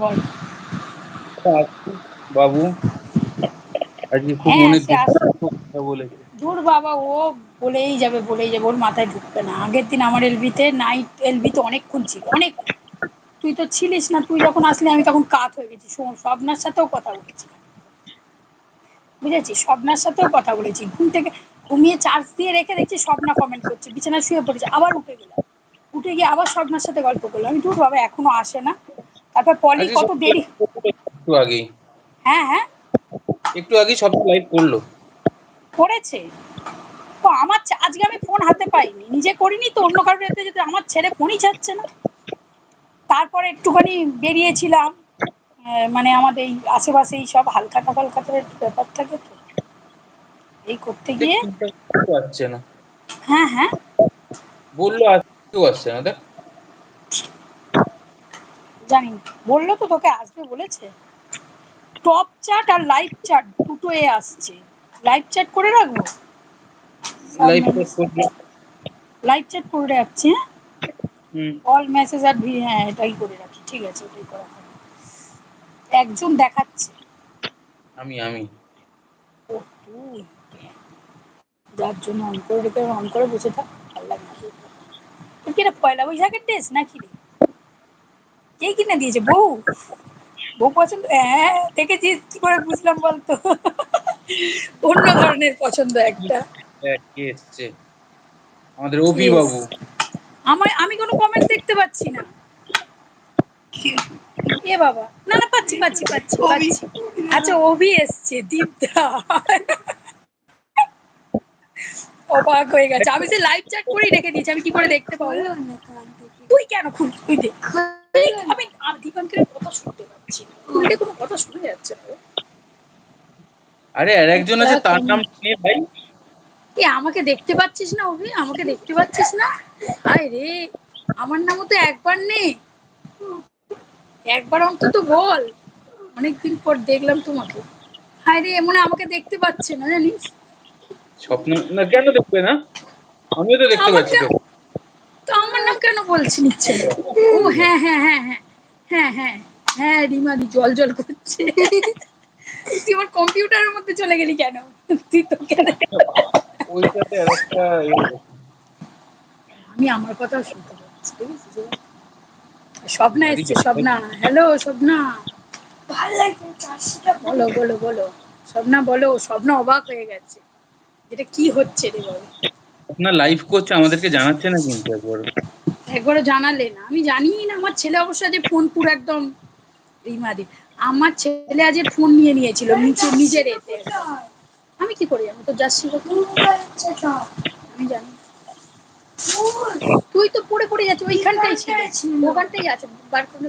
বল বাবু আজকে খুব হ্যাঁ মনে সে কথা বলেছে। দূর বাবা ও বলেই যাবে বলেই যাবে ওর মাথায় ঢুকবে না। আগের দিন আমার এলবিতে নাইট এলবিতে অনেকক্ষণ ছিল অনেকক্ষণ। তুই তো ছিলিস না তুই যখন আসলি আমি তখন কাত হয়ে গেছি। স্বপ্নার সাথেও কথা বলেছি। বুঝেছি স্বপ্নার সাথেও কথা বলেছি। ঘুম থেকে ঘুমিয়ে চার্জ দিয়ে রেখে দেখছি স্বপ্না কমেন্ট করছে বিছানায় শুয়ে পড়েছে আবার উঠে গেলাম উঠে গিয়ে আবার স্বপ্নার সাথে গল্প করলাম আমি ধুর বাবা এখনও আসে না। তারপর পলি কত দেরি? একটু আগেই। হ্যাঁ হ্যাঁ। একটু আগেই সব লাইভ করল। করেছে। তো আমার আজকে আমি ফোন হাতে পাইনি। নিজে করিনি তো অন্য কারোর এতে যেতে আমার ছেলে ফোনই ছাড়ছে না। তারপরে একটুখানি বেরিয়েছিলাম। মানে আমাদের এই আশেপাশে এই সব হালখাতা ফালখাতার একটু ব্যাপার থাকে তো। এই করতে গিয়ে আসছে না। হ্যাঁ হ্যাঁ। বলল আসছে না। দেখ জানি বলল তো তোকে আসবে বলেছে। টপ চার্ট আর লাইভ চার্ট দুটো এ আসছে। লাইভ চ্যাট করে রাখব? লাইভ চ্যাট করে রাখছি হ্যাঁ? অল মেসেজ আর ভি হ্যাঁ এটাই করে রাখি। ঠিক আছে এটাই করা। একজন দেখাচ্ছে। আমি আমি। ও তুই যার জন্য অন করে রেখে অন করে বসে থাক ভালো লাগে না। কি এটা পয়লা বৈশাখের ড্রেস নাকি রে? কে কিনে দিয়েছে বউ। বউ পছন্দ? হ্যাঁ কি করে বুঝলাম বলতো? অন্য ধরনের পছন্দ একটা। আমাদের অভি বাবু। আমার আমি কোনো কমেন্ট দেখতে পাচ্ছি না। এ বাবা। না না পাচ্ছি পাচ্ছি পাচ্ছি পাচ্ছি। আচ্ছা অভি এসছে দীপদা অবাক হয়ে গেছে। আমি যে লাইভ চ্যাট করেই রেখে দিয়েছি আমি কি করে দেখতে পাবো? তুই কেন খুল তুই দেখ এই, আমি আমি দীপাঙ্কের কথা শুনতে পাচ্ছি। উল্টে কোনো কথা শুনে যাচ্ছে না। আরে আর একজন আছে তার নাম কে ভাই। এ আমাকে দেখতে পাচ্ছিস না অভি? আমাকে দেখতে পাচ্ছিস না? আয় রে আমার নামও তো একবার নেই। একবার অন্তত বল। অনেকদিন পর দেখলাম তোমাকে। হায় রে মনে হয় আমাকে দেখতে পাচ্ছে না জানিস? স্বপ্ন না কেন দেখবে না? আমিও তো দেখতে পাচ্ছি তো তো আমার নাম কেন বলছি নিচ্ছে। ও হ্যাঁ হ্যাঁ হ্যাঁ হ্যাঁ হ্যাঁ হ্যাঁ হ্যাঁ রিমাদি জল জল করছে। তুই আমার কম্পিউটারের মধ্যে চলে গেলি কেন? তুই তো কেন? ওইটাতে একটা ইয়ে আমি আমার কথাও শুনতে পাচ্ছি? স্বপ্না এসছে স্বপ্না। হ্যালো স্বপ্না। বলো বলো বলো। স্বপ্না বলো স্বপ্না অবাক হয়ে গেছে। এটা কি হচ্ছে রে বলো আপনার লাইভ করছে আমাদেরকে জানাচ্ছে না কিন্তু একবার একবারও জানালে না। আমি জানি না আমার ছেলে অবশ্য আজ ফোন পুরো একদম রিমাদি। আমার ছেলে আজ ফোন নিয়ে নিয়েছিল নিচে নিজের এতে। আমি কি করি আমি তো যাচ্ছি আমি জানি। তুই তো পড়ে পড়ে যাচ্ছিস ওইখানটাই ছিল ওখানটাই আছে বার করে।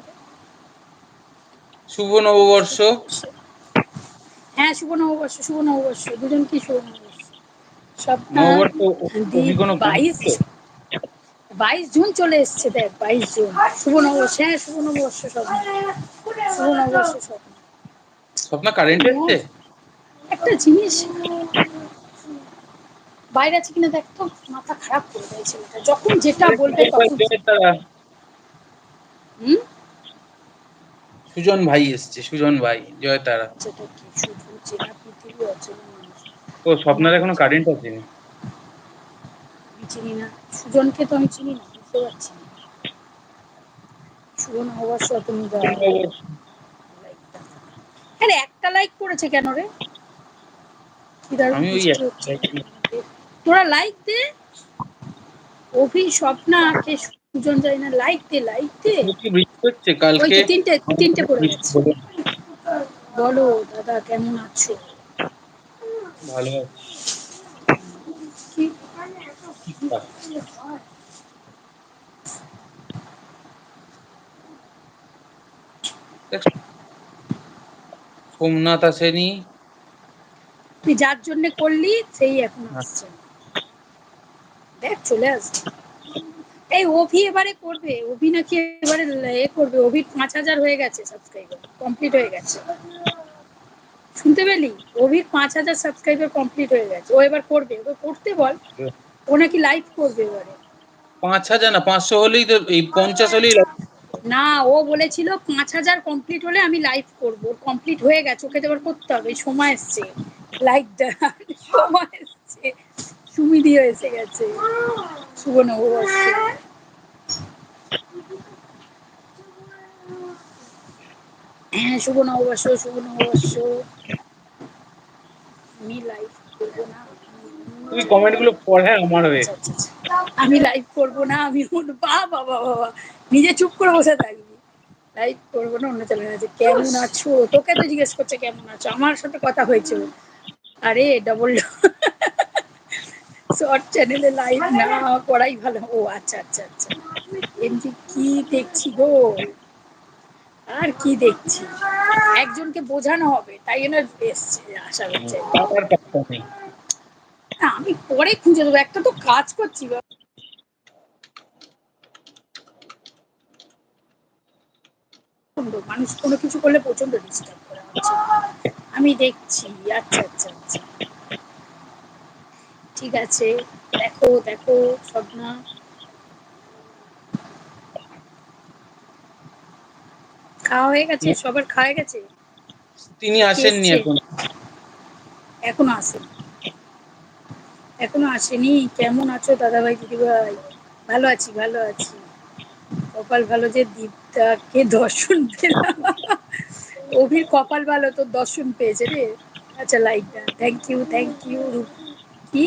শুভ নববর্ষ। হ্যাঁ শুভ নববর্ষ শুভ নববর্ষ। দুজন কি শুভ নববর্ষ? সপ্তাহ নববর্ষ বাইশ? বাইশ জুন চলে এসছে দেখ বাইশ জুন। শুভ নববর্ষ হ্যাঁ শুভ নববর্ষ স্বপ্ন। শুভ নববর্ষ সব স্বপ্না কারেন্ট এসছে একটা জিনিস বাইরে আছে কিনা দেখ তো মাথা খারাপ করে দেয় ছেলেটা। যখন যেটা বলবে তখন হুম? সুজন ভাই এসছে সুজন ভাই জয় তারা ও স্বপ্নার এখনও কারেন্ট আসেনি আমি চিনি না। সুজনকে তো আমি চিনি না বুঝতে পারছি না। সুজন অবশ্য তুমি আরে একটা লাইক করেছে কেন রে। তোরা লাইক দে। অভি স্বপ্না কে সুজন যাই না লাইক দে লাইক দে। হচ্ছে কালকে। তিনটে তিনটে পড়ে গেছে বলো দাদা কেমন আছো? ভালো আছে। সোমনাথ আসেনি। তুই যার জন্য করলি সেই এখন আসছে। দেখ চলে আসছে। এই অভি এবারে করবে। অভি নাকি এবারে এ করবে। অভি পাঁচ হাজার হয়ে গেছে সাবস্ক্রাইবার কমপ্লিট হয়ে গেছে। শুনতে পেলি? অভির পাঁচ হাজার সাবস্ক্রাইবার কমপ্লিট হয়ে গেছে। ও এবার করবে। ওকে করতে বল। ও নাকি লাইভ করবে এবারে। পাঁচ হাজার না পাঁচশো হলেই তো এই পঞ্চাশ হলেই। না ও বলেছিল পাঁচ হাজার কমপ্লিট হলে আমি লাইভ করব। কমপ্লিট হয়ে গেছে ওকে তো এবার করতে হবে সময় এসছে। লাইক সময় এসছে। সুমিদিও এসে গেছে। শুভ নববর্ষ হ্যাঁ শুভ নববর্ষ শুভ নববর্ষ আমি লাইভ করব না। তুমি কমেন্টগুলো পড়ে আমার হয়ে। আচ্ছা আচ্ছা। আমি লাইভ করব না আমি বাবা বাবা নিজে চুপ করে বসে থাকবি। লাইভ করব না অন্য চ্যানেল আছে কেমন আছো? তোকে তো জিজ্ঞেস করছে কেমন আছো? আমার সাথে কথা হয়েছে। আরে ডবল শর্ট চ্যানেলে লাইভ না করাই ভালো। ও আচ্ছা আচ্ছা আচ্ছা। এমনি কি দেখছি গো? আর কি দেখছি? একজনকে বোঝানো হবে তাই জন্য এসছে আশা করছে। আমার না, আমি পরে খুঁজে দেবো। একটা তো কাজ করছি মানুষ কোনো কিছু করলে প্রচণ্ড ডিস্টার্ব করা হচ্ছে আমি দেখছি আচ্ছা আচ্ছা আচ্ছা। ঠিক আছে দেখো দেখো স্বপ্না। খাওয়া হয়ে গেছে? সবার খাওয়া হয়ে গেছে? তিনি আসেননি? এখন। এখনও আসেনি। এখনও আসেনি। কেমন আছো দাদা দাদাভাই দিদিভাই? ভালো আছি ভালো আছি। কপাল ভালো যে দীপটাকে দর্শন পেলাম অভির কপাল ভালো তোর দর্শন পেয়েছে রে। আচ্ছা like thank you thank you কি?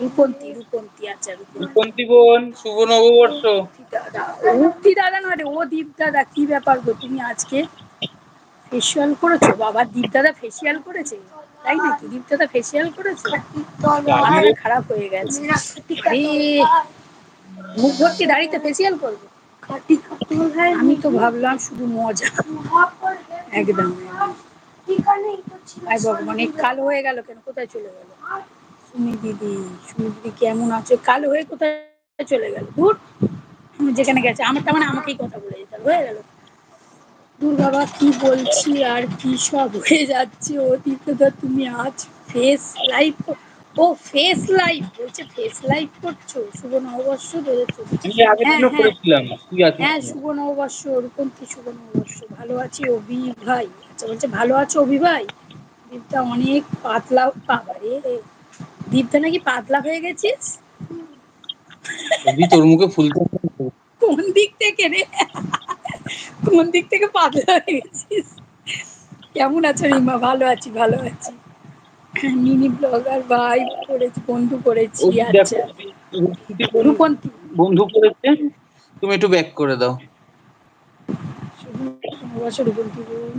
রূপন্তী রূপন্তী। আচ্ছা রূপন্তী। বোন শুভ নববর্ষ। দাদা রূপতি দাদা নয় রে ও দীপ দাদা কি ব্যাপার গো তুমি আজকে? ফেসিয়াল করেছ? বাবা দীপ দাদা ফেসিয়াল করেছে? তাই নাকি? দীপ দাদা ফেসিয়াল করেছে? খারাপ হয়ে গেছে। মুখ ভর্তি দাড়িতে ফেসিয়াল করব? আমি তো ভাবলাম শুধু মজা। একদম। এই কালো হয়ে গেল কেন? কোথায় চলে গেল? সুমি দিদি সুমি দিদি কেমন আছে? কালো হয়ে কোথায় চলে গেল? দূর যেখানে গেছে আমার তার মানে আমাকেই কথা বলে যেতে হয়ে গেল। দূর বাবা কি বলছি আর কি সব হয়ে যাচ্ছে? ও দীপদা তুমি আজ ফেস লাইভ ও ফেস লাইভ বলছে ফেস লাইভ করছ? শুভ নববর্ষ হ্যাঁ, দিনও হ্যাঁ। হ্যাঁ শুভ নববর্ষ রূপন্তী শুভ নববর্ষ? ভালো আছি অভি ভাই। আচ্ছা বলছে ভালো আছো অভি ভাই? দীপটা অনেক পাতলা বাবারে দীপটা নাকি পাতলা হয়ে গেছিস? তোর মুখে ফুলতে কোন দিক থেকে রে? কোন দিক থেকে পাতলা হয়ে গেছিস। কেমন আছো রিমা? ভালো আছি ভালো আছি। মিনি ব্লগার ভাই করেছি বন্ধু করেছি আচ্ছা। দেখো রূপন্তী। বন্ধু করেছে? তুমি একটু ব্যাক করে দাও। শুভ রূপন্তী বোন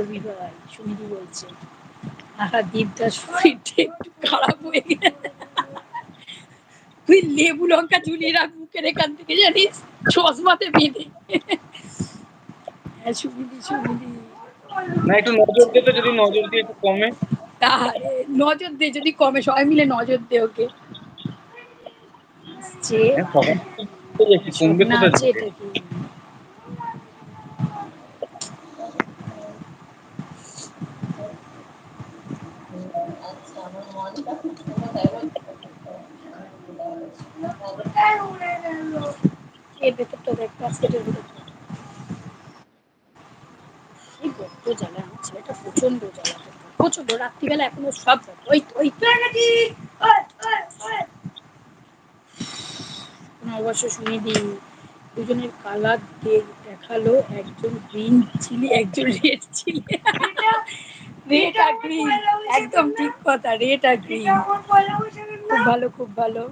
অভি ভাই সুমিদি বলছে। আহা দীপদার শরীরটা একটু খারাপ হয়ে গেছে। তুই লেবু লঙ্কা ঝুলিয়ে রাখ মুখের এখান থেকে জানিস? চশমাতে বেঁধে। হ্যাঁ না একটু নজর দে তো যদি নজর দিয়ে একটু কমে। তাহলে নজর দে যদি কমে সবাই মিলে নজর দে ওকে। আসছে হ্যাঁ, না আছে এটা কি এর ভেতরটা দেখ বাস্কেটের এই বড্ড জ্বালা আমার ছেলেটা প্রচণ্ড জ্বালা প্রচণ্ড রাত্রিবেলা এখনও সব ওই ওই। অবশ্য শুনে দিই দুজনের কালার দেখাল, একজন গ্রিন চিলি একজন রেড চিলি রেড আর গ্রিন একদম ঠিক কথা রেড আর গ্রিন খুব ভালো খুব ভালো।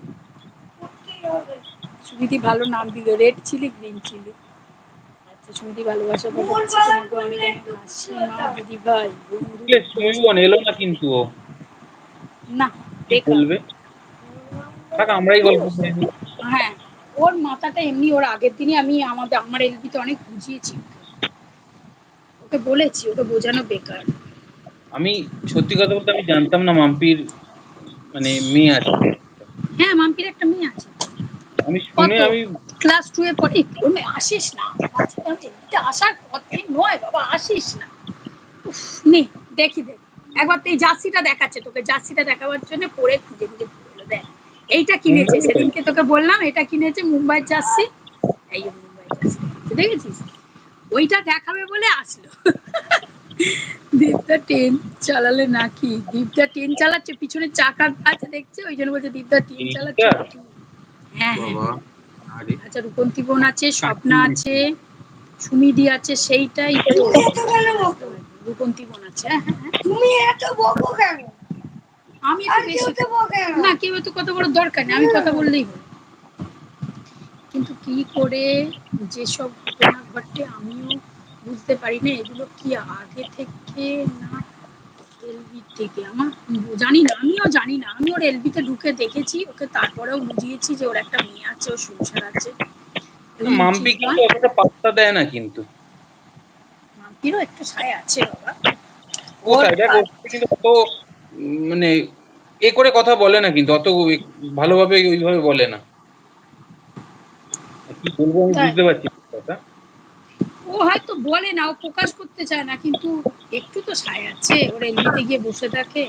সুমিতি ভালো নাম দিল রেড চিলি গ্রিন চিলি আচ্ছা সুমিতি ভালোবাসা পাঠাচ্ছি তোমাকে অনেক অনেক হাসি মা দিদি ভাই এলো না কিন্তু ও? না বলবে? থাক আমরাই গল্প করে। হ্যাঁ ওর মাথাটা এমনি ওর আগের দিনই আমি আমাদের আমার এলবিতে অনেক বুঝিয়েছি। ওকে। ওকে বলেছি ওকে বোঝানো বেকার। আমি সত্যি কথা বলতে আমি জানতাম না মাম্পির মানে মেয়ে আছে। হ্যাঁ মাম্পির একটা মেয়ে আছে। আমি শুনে আমি ক্লাস টু এ পড়ে তুমি আসিস না। এমনিতে আসার কথাই নয় বাবা আসিস না। নে দেখি দেখ। একবার তো এই জার্সিটা দেখাচ্ছে তোকে। জার্সিটা দেখাবার জন্য পরে খুঁজে খুঁজে পড়ল দেখ। এইটা কিনেছে সেদিনকে তোকে বললাম এটা কিনেছে মুম্বাই জার্সি। এই মুম্বাই জার্সি। দেখেছিস? ওইটা দেখাবে বলে আসলো। দীপদা ট্রেন চালালে নাকি? দীপদা ট্রেন চালাচ্ছে পিছনে চাকা আছে দেখছে? ওই জন্য বলছে দীপদা ট্রেন চালাচ্ছে হ্যাঁ হ্যাঁ। আচ্ছা রূপন্তী বোন আছে স্বপ্না আছে সুমিদি আছে সেইটাই তো। রূপন্তী বোন আছে হ্যাঁ হ্যাঁ হ্যাঁ। তুমি এত বকো কেন? আমি তো বেশি তো বকে না কেউ তো কথা বলার দরকার নেই আমি কথা বললেই হলো কিন্তু কি করে যেসব ঘটনা ঘটে আমিও বুঝতে পারি না এগুলো কি আগে থেকে না এলবি থেকে। আমার জানি না আমিও জানি না। আমি ওর এলবিতে ঢুকে দেখেছি ওকে তারপরেও বুঝিয়েছি যে ওর একটা মেয়ে আছে ওর সংসার আছে। মাম্পি কিন্তু অতটা পাত্তা দেয় না কিন্তু। মাম্পিরও একটু সায় আছে বাবা। ও কিন্তু অত মানে এ করে কথা বলে না কিন্তু অত ভালোভাবে ওইভাবে বলে না। কি বলব আমি বুঝতে পারছি কথা। ও হয়তো বলে না ও প্রকাশ করতে চায় না কিন্তু একটু তো সায় আছে ওর এলবিতে গিয়ে বসে থাকে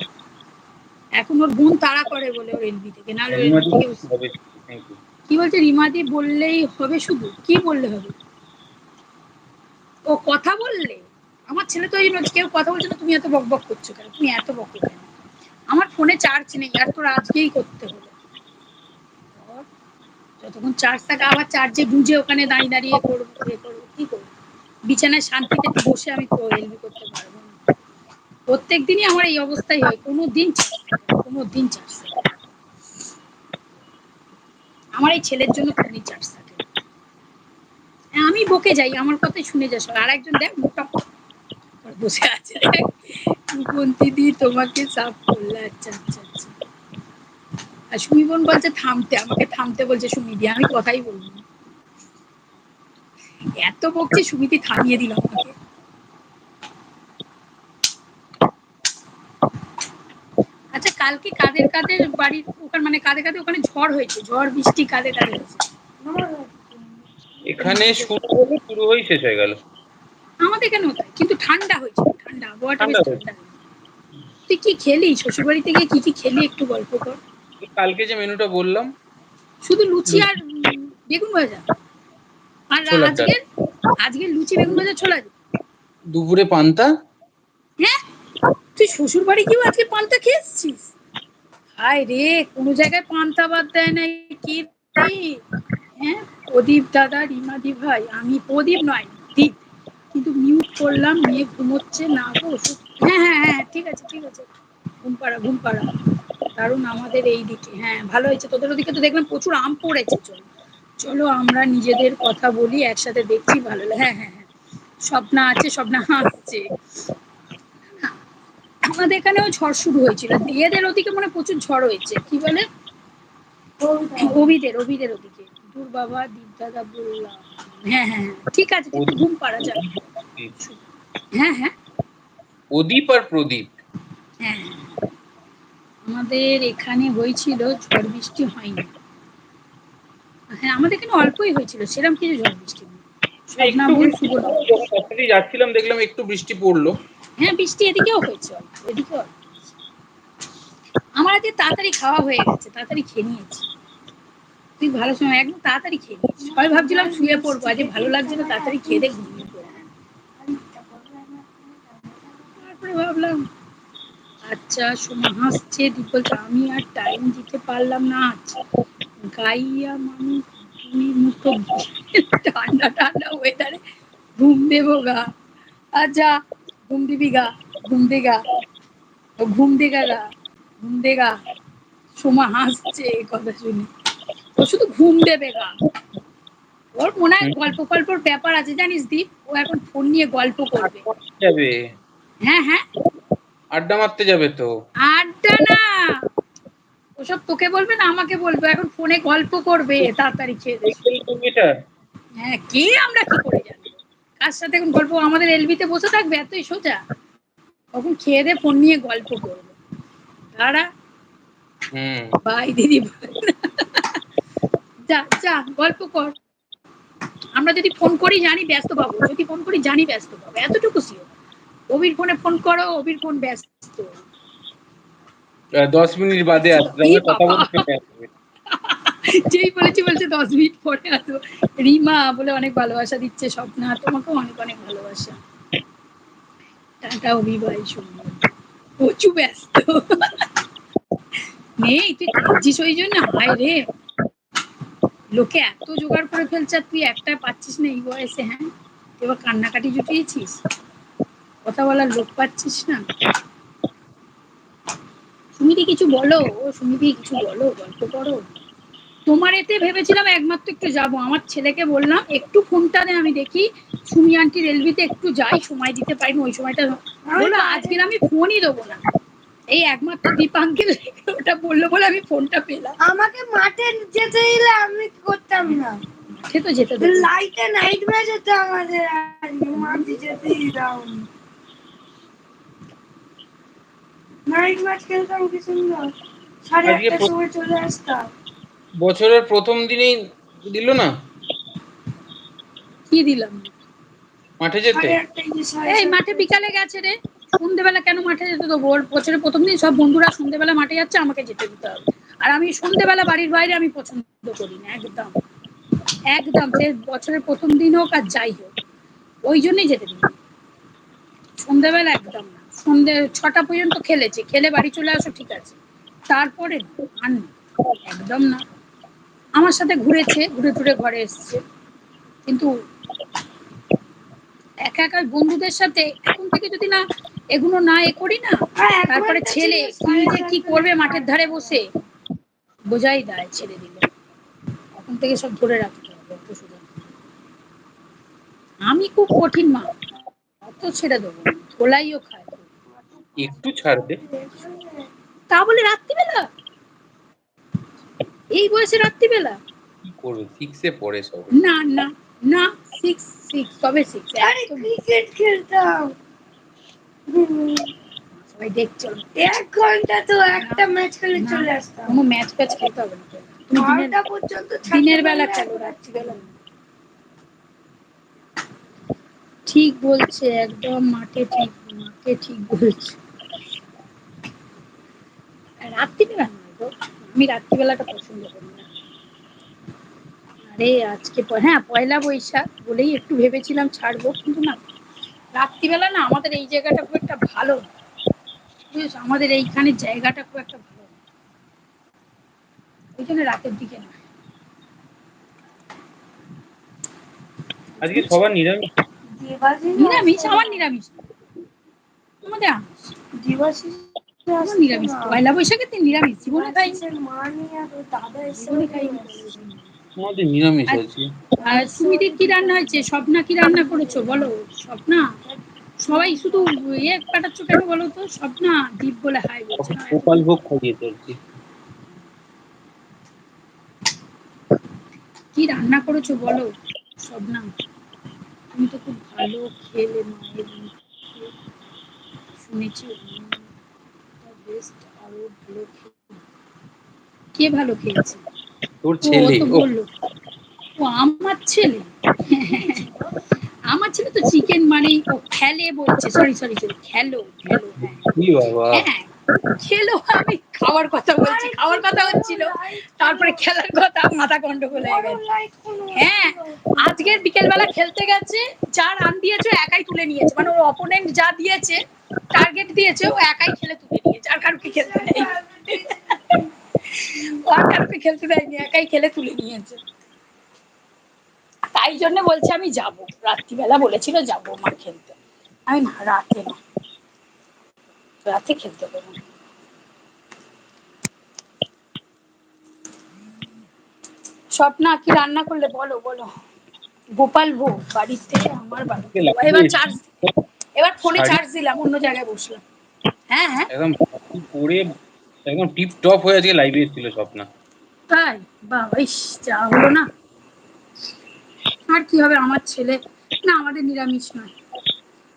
এখন ওর বোন তাড়া করে বলে ওর এলবি থেকে ইউ কি বলছে? রিমাদি বললেই হবে শুধু কি বললে হবে? ও কথা বললে আমার ছেলে তো এই নয় কেউ কথা বলছে না তুমি এত বক বক করছ কেন? তুমি এত বক কেন? আমার ফোনে চার্জ নেই আর তোর আজকেই করতে হলো যতক্ষণ চার্জ থাকে আবার চার্জে গুঁজে ওখানে দাঁড়িয়ে দাঁড়িয়ে করব করব কি করব? বিছানায় শান্তিতে বসে আমি এলবি করতে পারব না। প্রত্যেক দিনই আমার এই অবস্থাই হয়। কোনো দিন কোনো দিন চার্জ আমার এই ছেলের জন্য কোনোদিন চার্জ থাকে। হ্যাঁ, আমি বকে যাই আমার কথাই শুনে যাস। আর একজন দেখ মোটা বসে আছে দেখ। রূপন্তী দি তোমাকে সাফ করলে। আচ্ছা আচ্ছা আচ্ছা। আর সুমি বোন বলছে থামতে। আমাকে থামতে বলছে সুমি দি আমি কথাই বলব না। এত বকছে সুমিতি থামিয়ে দিল আমাকে। আচ্ছা কালকে কাদের কাদের বাড়ির ওখানে মানে কাদের কাদের ওখানে ঝড় হয়েছে? ঝড় বৃষ্টি কাদের কাদের হয়েছে? এখানে শুরু হলে শুরু হয়েই শেষ হয়ে গেল। আমাদের কেন কিন্তু ঠান্ডা হয়েছে ঠান্ডা আবহাওয়াটা বেশ ঠান্ডা। তুই কি খেলি? শ্বশুর বাড়িতে গিয়ে কি কি খেলি? একটু গল্প কর। কালকে যে মেনুটা বললাম। শুধু লুচি আর বেগুন ভাজা? আর আজকে আজকে লুচি বেগুন ভাজা ছোলা দুপুরে পান্তা। হ্যাঁ? তুই শ্বশুর বাড়ি গিয়েও আজকে পান্তা খেয়ে এসেছিস? হায় রে কোনো জায়গায় পান্তা বাদ দেয় না কি হ্যাঁ? প্রদীপ দাদা রিমাদি ভাই আমি প্রদীপ নয় দীপ। কিন্তু মিউট করলাম মেয়ে ঘুমোচ্ছে না গো হ্যাঁ হ্যাঁ হ্যাঁ ঠিক আছে ঠিক আছে। ঘুম পাড়া ঘুম পাড়া কারণ আমাদের এই দিকে হ্যাঁ ভালো হয়েছে। তোদের ওদিকে তো দেখলাম প্রচুর আম পড়েছে চলো। চলো আমরা নিজেদের কথা বলি একসাথে দেখছি ভালো লাগে হ্যাঁ হ্যাঁ হ্যাঁ। স্বপ্না আছে স্বপ্না হাসছে আমাদের এখানেও ঝড় শুরু হয়েছিল। এদের ওদিকে মনে প্রচুর ঝড় হয়েছে। কি বলে? অভিদের অভিদের ওদিকে। দূর বাবা দীপ দাদা বললাম। হ্যাঁ হ্যাঁ হ্যাঁ ঠিক আছে একটু ঘুম পাড়া যাবে। হ্যাঁ হ্যাঁ। প্রদীপ আর প্রদীপ। হ্যাঁ। আমাদের এখানে হয়েছিল ঝড় বৃষ্টি হয়নি। হ্যাঁ আমাদের এখানে অল্পই হয়েছিল সেরকম কিছু ঝড় বৃষ্টি রাস্তা দিয়ে যাচ্ছিলাম দেখলাম একটু বৃষ্টি পড়ল। হ্যাঁ বৃষ্টি এদিকেও হয়েছে এদিকেও আমার আজকে তাড়াতাড়ি খাওয়া হয়ে গেছে তাড়াতাড়ি খেয়ে নিয়েছি। তুই ভালো সময় একদম তাড়াতাড়ি খেয়ে নিয়েছিস সবাই ভাবছিলাম শুয়ে পড়ব আজকে ভালো লাগছে না তাড়াতাড়ি খেয়ে দে ঘুমিয়ে পড়ব। তারপরে ভাবলাম আচ্ছা সোমা হাসছে দীপ বলছে আমি আর টাইম দিতে পারলাম না। আজ গাইয়া মানুষ তুমি মুখো ঠান্ডা ঠান্ডা ওয়েদারে ঘুম দেবো গা। আচ্ছা ঘুম দিবি গা ঘুম দে গা। ঘুম দেগা গা গা ঘুম দেগা সোমা হাসছে এই কথা শুনে। ও শুধু ঘুম দেবে গা। ওর মনে হয় গল্প গল্পর ব্যাপার আছে জানিস দীপ? ও এখন ফোন নিয়ে গল্প করবে। হ্যাঁ হ্যাঁ। আড্ডা মারতে যাবে তো? আড্ডা না। ওসব তোকে বলবে না আমাকে বলবে এখন ফোনে গল্প করবে তাড়াতাড়ি খেয়ে দে। হ্যাঁ কে আমরা কি করে জানব কার সাথে এখন গল্প? আমাদের এলবিতে বসে থাকবে এতই সোজা। তখন খেয়ে দে ফোন নিয়ে গল্প করবে। দাঁড়া। বাই দিদি যা যা গল্প কর। আমরা যদি ফোন করি জানি ব্যস্ত পাবো যদি ফোন করি জানি ব্যস্ত পাবো এতটুকু সিও অবির ফোনে ফোন করো অবির ফোন ব্যস্ত। দশ মিনিট বাদে আসবে কথা বলতে যেই বলেছি বলছে দশ মিনিট পরে আসব রিমা বলে অনেক ভালোবাসা দিচ্ছে স্বপ্না তোমাকেও অনেক অনেক ভালোবাসা। টাটা অভিবাই সুন্দর প্রচুর ব্যস্ত। নেই তুই কাঁদছিস ওই জন্য? হায় রে। লোকে এত জোগাড় করে ফেলছে তুই একটা পাচ্ছিস না এই বয়সে হ্যাঁ? এবার কান্নাকাটি জুটিয়েছিস? কথা বলার লোক পাচ্ছিস না? সুমিদি কিছু বলো? ও সুমিদি কিছু বলো? গল্প করো? তোমার এতে ভেবেছিলাম একমাত্র একটু যাব। আমার ছেলেকে বললাম একটু ফোনটা দে আমি দেখি সুমি আন্টি রেলভিতে একটু যাই সময় দিতে পারি না ওই সময়টা বলল আজকের আমি ফোনই দেবো না। এই একমাত্র দীপাঙ্কের ওটা বলল বলে আমি ফোনটা পেলাম। আমাকে মাঠে যেতে দিলে আমি করতাম না। মাঠে তো যেতে লাইটে নাইট ম্যাচ হতো আমাদের আজকে মাঠে যেতে দিতাম। নাইট ম্যাচ খেলতাম কি সুন্দর। সাড়ে আটটার সময় চলে আসতাম বছরের প্রথম দিনেই দিল না? কি দিলাম? মাঠে যেতে? যে এই মাঠে বিকালে গেছে রে। সন্ধ্যেবেলা কেন মাঠে যেতে দেবো? বছরের প্রথম দিন সব বন্ধুরা সন্ধ্যেবেলা মাঠে যাচ্ছে আমাকে যেতে দিতে হবে। আর আমি সন্ধ্যেবেলা বাড়ির বাইরে আমি পছন্দ করি না একদম। একদম সে বছরের প্রথম দিন হোক আর যাই হোক। ওই জন্যই যেতে দিই সন্ধ্যেবেলা একদম না। সন্ধ্যে ছটা পর্যন্ত খেলেছে। খেলে বাড়ি চলে আসো ঠিক আছে। তারপরে আর না একদম না। আমার সাথে ঘুরেছে ঘুরে টুরে ঘরে এসছে। কিন্তু একা একা বন্ধুদের সাথে এখন থেকে যদি না এগুলো না এ করি না তারপরে ছেলে কি যে কি করবে মাঠের ধারে বসে বোঝাই দেয় ছেড়ে দিলে এখন থেকে সব ধরে রাখতে হবে পশুদের আমি খুব কঠিন মা অত ছেড়ে দেবো। ধোলাইও খায়। খুব। একটু ছাড়বে তা বলে রাত্রিবেলা? এই বয়সে রাত্রিবেলা? কি করবে? সিক্সে পড়ে সব। না না না সিক্স সিক্স তবে সিক্স আরে ক্রিকেট খেলতাম। সবাই দেখছ। এক ঘণ্টা তো একটা ম্যাচ খেলে চলে আসতাম। কোনো ম্যাচ ফ্যাচ খেলতে হবে না। বারোটা পর্যন্ত থাকতে দিনের বেলা খেলো রাত্রিবেলা। ঠিক বলছে একদম মাঠে ঠিক মাঠে ঠিক বলছে। রাত্রিবেলা নয় গো আমি রাত্রিবেলাটা পছন্দ করি না। আরে আজকে হ্যাঁ পয়লা বৈশাখ বলেই একটু ভেবেছিলাম ছাড়বো কিন্তু না রাত্রিবেলা না আমাদের এই জায়গাটা খুব একটা ভালো না। বুঝেছ? আমাদের এইখানে জায়গাটা খুব একটা ভালো না। ওই জন্য রাতের দিকে না। আজকে সবার নিরামিষ? নিরামিষ আমার নিরামিষ। না। আমাদের আমিষ? দেবাশিস নিরামিষ পয়লা বৈশাখের দিন নিরামিষ জীবনে আমাদের নিরামিষ আর কি রান্না হয়েছে? স্বপ্না কি রান্না করেছ? বলো স্বপ্না? সবাই শুধু ইয়ে পাঠাচ্ছ কেন বলো তো স্বপ্না দীপ বলে হাই বলছে। গোপাল ভোগ খাইয়ে চলছি কি রান্না করেছ বলো স্বপ্না? তুমি তো খুব ভালো খেলে মায়ের শুনেছি বেস্ট আরও ভালো কে ভালো খেয়েছে তোর ছেলে তো ও। আমার ছেলে? আমার ছেলে তো চিকেন মানেই ও খেলে বলছে। সরি সরি সরি খেলো খেলো হ্যাঁ। খেলো আমি খাওয়ার কথা বলছি খাওয়ার কথা হচ্ছিল। তারপরে খেলার কথা মাথা গন্ডগোল হয়ে গেছে হ্যাঁ আজকের বিকেলবেলা খেলতে গেছে যা রান দিয়েছে একাই তুলে নিয়েছে। মানে ওর অপোনেন্ট যা দিয়েছে টার্গেট দিয়েছে ও একাই খেলে তুলে নিয়েছে আর কারোকে খেলতে নেই ও আর কারোকে খেলতে দেয়নি একাই খেলে তুলে নিয়েছে। তাই জন্য বলছে আমি যাব। রাত্রিবেলা বলেছিল যাব মা খেলতে। আমি না রাতে না। রাতে খেলতে দেবো স্বপ্না কি রান্না করলে? বলো বলো। গোপাল ভোগ বাড়িতে আমার বাড়িতে। এবার চার্জ এবার ফোনে চার্জ দিলাম অন্য জায়গায় বসলাম। হ্যাঁ হ্যাঁ। একদম পরে একদম টিপ টপ হয়ে আজকে লাইভে এসেছিল স্বপ্না। তাই? বাবা ইস যা হলো না। আর কি হবে আমার ছেলে? না আমাদের নিরামিষ নয়।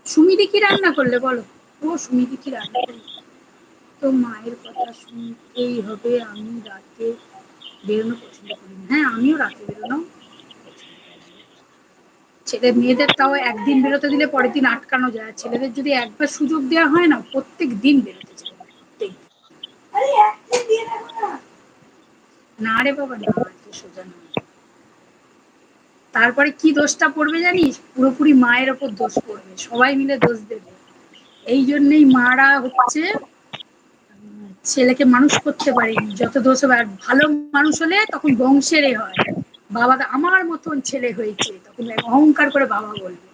সুমিদি কি রান্না করলে বলো? ও সুমিদি কি রান্না করলে তো মায়ের কথা শুনতেই হবে আমি রাতে বেরোনো পছন্দ করি না। হ্যাঁ আমিও রাতে বেরোনো ছেলে মেয়েদের তাও একদিন বেরোতে দিলে পরের দিন আটকানো যায়। ছেলেদের যদি একবার সুযোগ দেওয়া হয় না প্রত্যেক দিন বেরোতে চায়। প্রত্যেক না। রে বাবা না সোজা না। তারপরে কি দোষটা পড়বে জানিস? পুরোপুরি মায়ের ওপর দোষ পড়বে। সবাই মিলে দোষ দেবে। এই জন্যই মারা হচ্ছে। ছেলেকে মানুষ করতে পারেনি যত দোষ আর ভালো মানুষ হলে তখন বংশের হয়। বাবা আমার মতন ছেলে হয়েছে তখন অহংকার করে বাবা বলবে।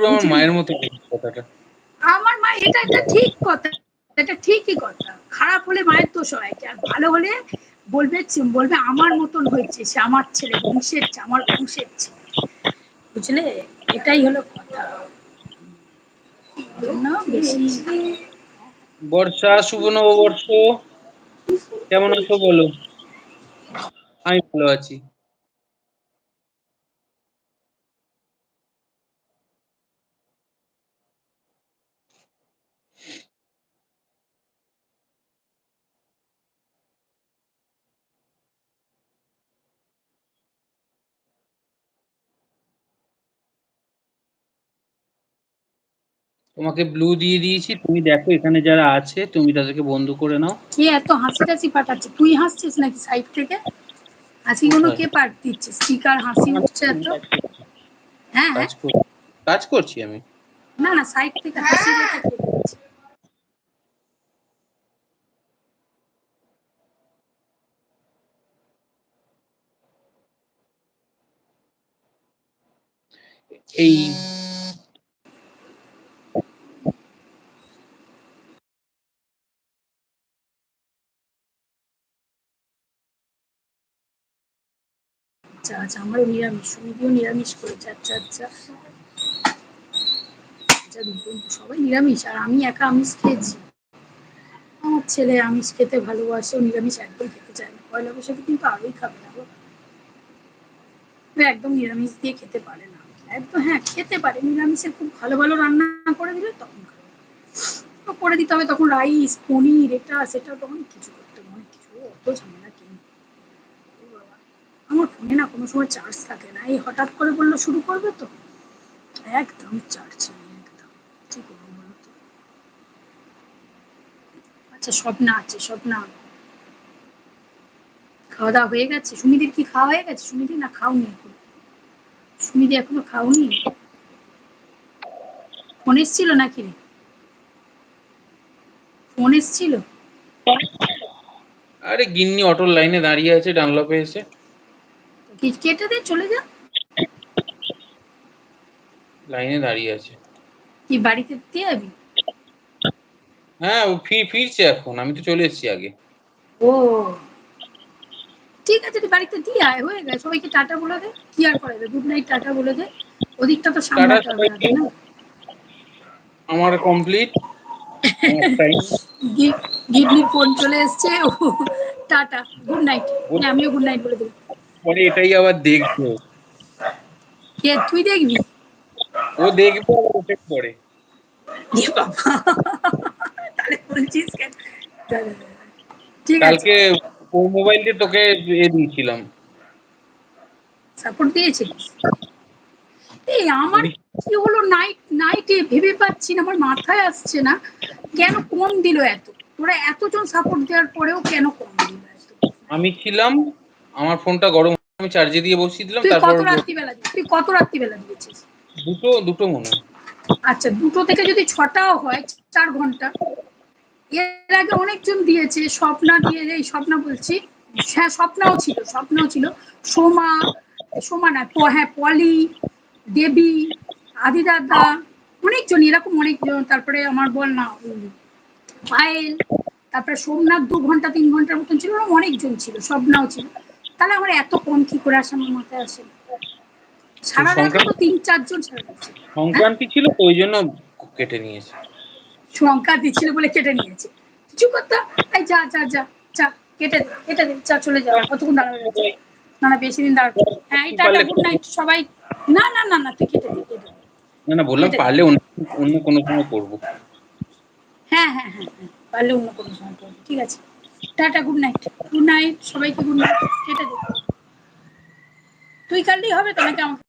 আমার মায়ের মতো কথাটা। আমার মা এটা একটা ঠিক কথা এটা ঠিকই কথা। খারাপ হলে মায়ের তো হয় আর ভালো হলে বলবে বলবে আমার মতন হয়েছে সে আমার ছেলে বংশের আমার বংশের ছেলে। বুঝলে? এটাই হলো কথা। বর্ষা শুভ নববর্ষ। কেমন আছো বলো? আমি ভালো আছি। তোমাকে ব্লু দিয়ে দিয়েছি তুমি দেখো এখানে যারা আছে তুমি তাদেরকে বন্ধ করে নাও। কে এত হাসি টাসি পাঠাচ্ছে? তুই হাসছিস নাকি সাইড থেকে? হাসিগুলো কে পাঠ দিচ্ছে? স্পিকার হাসি উঠছে এত? হ্যাঁ হ্যাঁ। কাজ করছি। আমি। না না সাইড থেকে হাসি এই আচ্ছা আচ্ছা আমারও নিরামিষ সুমিদিও নিরামিষ করেছে আচ্ছা আচ্ছা। আচ্ছা সবাই নিরামিষ, আর আমি একা আমিষ খেয়েছি। আমার ছেলে আমিষ খেতে ভালোবাসে, ও নিরামিষ একদম খেতে চায় না, পয়লা বৈশাখে কিন্তু আরোই খাবে না একদম নিরামিষ দিয়ে খেতে পারে না। একদম হ্যাঁ খেতে পারে নিরামিষের খুব ভালো ভালো রান্না করে দিলে তখন করে দিতে হবে, তখন রাইস, পনির, এটা সেটা তখন কিছু করতে অনেক কিছু, অত ঝামেলা আমার ফোনে না কোনো সময় চার্জ থাকে না। এই হঠাৎ করে বলল, শুরু করবে তো? একদম চার্জ একদম। কি করব বলো তো? আচ্ছা স্বপ্না আছে স্বপ্না খাওয়া দাওয়া হয়ে গেছে? সুমিদির কি খাওয়া হয়ে গেছে? সুমিদি না খাওনি এখন? সুমিদি এখনও খাওনি? ফোন এসছিল নাকি? রে ফোন এসছিল? আরে গিন্নি অটোর লাইনে দাঁড়িয়ে আছে, ডানলপে এসে। কেটে চলে যা। লাইনে দাঁড়িয়ে আছে। কি বাড়িতে দিয়ে যাবি? হ্যাঁ ও ফি ফিরছে এখন আমি তো চলে এসেছি আগে। ও। ঠিক আছে তুই বাড়িতে দিয়ে আয় হয়ে গেছে। সবাইকে টাটা বলে দে কি আর করাবে গুড নাইট টাটা বলে দে। ওদিকটা তো সামলাতে হবে না? আমার কমপ্লিট গি- গিডলির ফোন চলে এসছে টাটা। গুড নাইট আমিও গুড নাইট বলে দেবো পরে এটাই আবার দেখব। কে তুই দেখবি? ও দেখবে ওঠে পরে। তাহলে বলছিস কেন ঠিক কালকে ও মোবাইল দিয়ে তোকে এ দিয়েছিলাম। সাপোর্ট দিয়েছিলিস এই আমার কি হলো? নাইট নাইটে ভেবে পাচ্ছি না আমার মাথায় আসছে না। কেন কম দিল এত? তোরা এতজন সাপোর্ট দেওয়ার পরেও কেন কম দিল আমি ছিলাম আমার ফোনটা গরম আমি চার্জে দিয়ে বসিয়ে দিলাম তারপর কত রাত্রিবেলা দিয়েছিস তুই কত রাত্রিবেলা দিয়েছিস? দুটো দুটো মনে আচ্ছা দুটো থেকে যদি ছটাও হয় চার ঘণ্টা। এর আগে অনেকজন দিয়েছে স্বপ্না দিয়ে এই স্বপ্না বলছি হ্যাঁ স্বপ্নাও ছিল স্বপ্নাও ছিল। সোমা সোমা না হ্যাঁ পলি দেবী আদিদাদা অনেকজন এরকম অনেকজন। তারপরে আমার বল না পায়েল তারপরে সোমনাথ দু ঘণ্টা তিন ঘণ্টার মতন ছিল ওরকম অনেকজন ছিল স্বপ্নাও ছিল। তাহলে আমার এত কম কি করে আসে আমার মাথায় আসে সারা রাতে তো তিন চারজন সারা। সংক্রান্তি ছিল ওই জন্য কেটে নিয়েছে। সংখ্যা দিচ্ছিল বলে কেটে নিয়েছে। কিছু এই যা যা যা যা কেটে দে কেটে দে যা চলে যা কতক্ষণ দাঁড়াবে না না বেশি দিন দাঁড়াবে হ্যাঁ গুড নাইট সবাই। না না না না তুই কেটে দে কেটে দে। না না বললাম পারলে অন্য অন্য কোনো সময় করব। হ্যাঁ হ্যাঁ হ্যাঁ হ্যাঁ পারলে অন্য কোনো সময় করব। ঠিক আছে। Tata good night good night সবাইকে গুড নাইট কেটে দেবো তুই কালই হবে তো নাকি আমাকে?